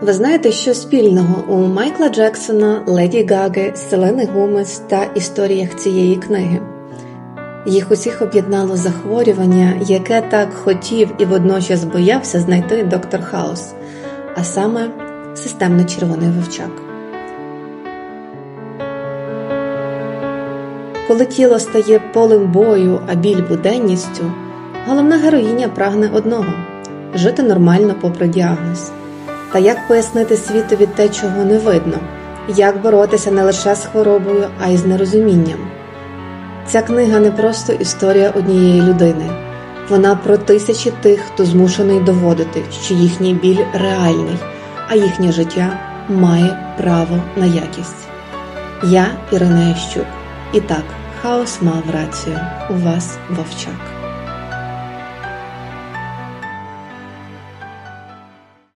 Ви знаєте, що спільного у Майкла Джексона, Леді Гаги, Селени Гомес та історіях цієї книги? Їх усіх об'єднало захворювання, яке так хотів і водночас боявся знайти доктор Хаус, а саме системно червоний вовчак. Коли тіло стає полем бою, а біль буденністю, головна героїня прагне одного жити нормально попри діагноз. Та як пояснити світові те, чого не видно, як боротися не лише з хворобою, а й з нерозумінням. Ця книга не просто історія однієї людини, вона про тисячі тих, хто змушений доводити, що їхній біль реальний, а їхнє життя має право на якість. Я Ірина Ящук. І так, хаос мав рацію. У вас вовчак.